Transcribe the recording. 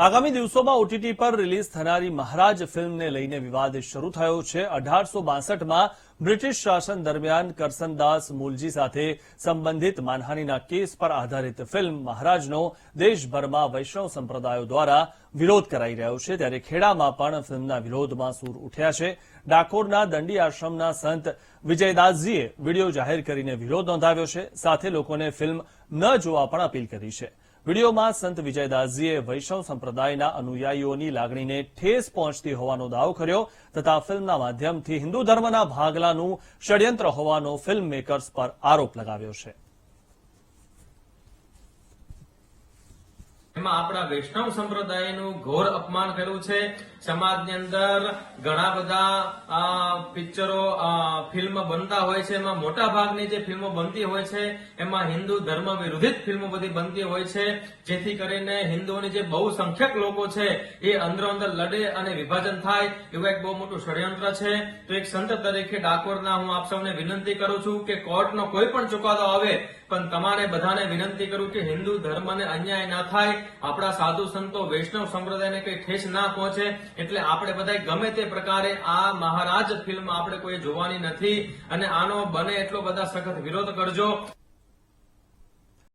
આગામી દિવસોમાં ઓટીટી પર રિલીઝ થનારી મહારાજ ફિલ્મને લઈને વિવાદ શરૂ થયો છે. અઢારસો બાસઠમાં બ્રિટિશ શાસન દરમિયાન કરસનદાસ મૂલજી સાથે સંબંધિત માનહાનિના કેસ પર આધારિત ફિલ્મ મહારાજનો દેશભરમાં વૈષ્ણવ સંપ્રદાયો દ્વારા વિરોધ કરાઈ રહ્યો છે. ત્યારે ખેડામાં પણ ફિલ્મના વિરોધમાં સૂર ઉઠ્યા છે. ડાકોરના દંડી આશ્રમના સંત વિજયદાસજીએ વીડિયો જાહેર કરીને વિરોધ નોંધાવ્યો છે. સાથે લોકોને ફિલ્મ ન જોવા પણ અપીલ કરી છે. વિડીયોમાં સંત વિજયદાસજીએ વૈષ્ણવ સંપ્રદાયના અનુયાયીઓની લાગણીને ઠેસ પહોંચતી હોવાનો દાવો કર્યો તથા ફિલ્મના માધ્યમથી હિન્દુ ધર્મના ભાગલાનું ષડયંત્ર હોવાનો ફિલ્મ મેકર્સ પર આરોપ લગાવ્યો છે. એમાં આપણા વૈષ્ણવ સંપ્રદાયનું ઘોર અપમાન કર્યું છે. સમાજની અંદર ઘણા બધા પિક્ચરો ફિલ્મ બનતા હોય છે. એમાં મોટા ભાગની જે ફિલ્મો બનતી હોય છે, એમાં હિન્દુ ધર્મ વિરુદ્ધિત ફિલ્મો બધી બનતી હોય છે. જેથી કરીને હિન્દુઓની જે બહુ સંખ્યક લોકો છે, એ અંદરો અંદર લડે અને વિભાજન થાય. એવું એક બહુ મોટું ષડયંત્ર છે. તો એક સંત તરીકે ડાકોરના હું આપ સૌને વિનંતી કરું છું કે કોર્ટનો કોઈ પણ ચુકાદો આવે, પણ તમારે બધાને વિનંતી કરું કે હિન્દુ ધર્મને અન્યાય ના થાય. આપણા સાધુ સંતો વૈષ્ણવ સંપ્રદાયને કઈ ઠેસ ના પહોંચે, એટલે આપણે બધા ગમે તે પ્રકારે આ મહારાજ ફિલ્મ આપણે કોઈ જોવાની નથી, અને આનો બને એટલો બધા સખત વિરોધ કરજો.